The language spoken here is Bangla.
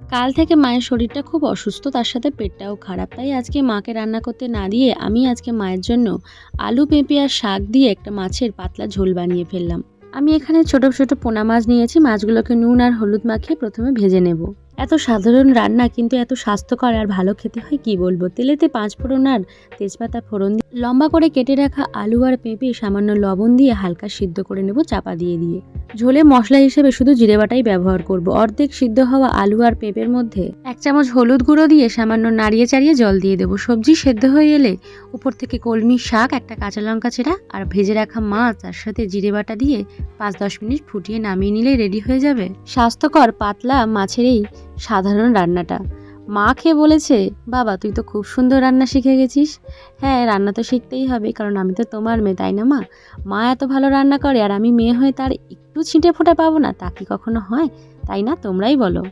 কাল থেকে মায়ের শরীরটা খুব অসুস্থ, তার সাথে পেটটাও খারাপ। তাই আজকে মাকে রান্না করতে না দিয়ে আমি আজকে মায়ের জন্য আলু, পেঁপে আর শাক দিয়ে একটা মাছের পাতলা ঝোল বানিয়ে ফেললাম। আমি এখানে ছোট ছোট পোনা মাছ নিয়েছি। মাছগুলোকে নুন আর হলুদ মাখিয়ে প্রথমে ভেজে নেব। এত সাধারণ রান্না কিন্তু এত স্বাস্থ্যকর আর ভালো খেতে হয় কি বলব? তেলেতে পাঁচ ফোড়ন আর তেজপাতা ফোড়ন দিয়ে লম্বা করে কেটে রাখা আলু আর পেঁপে, সামান্য লবণ দিয়ে হালকা সিদ্ধ করে নেব চাপা দিয়ে দিয়ে। ঝোলে মশলা হিসেবে শুধু জিরে বাটাই ব্যবহার করব। অর্ধেক সিদ্ধ হওয়া আলু আর পেঁপের মধ্যে এক চামচ হলুদ গুঁড়ো দিয়ে সামান্য নাড়িয়ে চাড়িয়ে জল দিয়ে দেবো। সবজি সেদ্ধ হয়ে এলে উপর থেকে কলমি শাক, একটা কাঁচা লঙ্কা চেরা আর ভেজে রাখা মাছ তার সাথে জিরে বাটা দিয়ে পাঁচ দশ মিনিট ফুটিয়ে নামিয়ে নিলেই রেডি হয়ে যাবে। স্বাস্থ্যকর, পাতলা মাছের এই সাধারণ রান্নাটা। মা খেয়ে বলেছে, বাবা, তুই তো খুব সুন্দর রান্না শিখে গেছিস। হ্যাঁ রান্না তো শিখতেই হবে, কারণ আমি তো তোমার মেয়ে, তাই না মা? মা এত ভালো রান্না করে, আর আমি মেয়ে হয়ে তার একটু ছিটে ফোঁটা পাবো না, তা কি কখনো হয়? তাই না, তোমরাই বলো।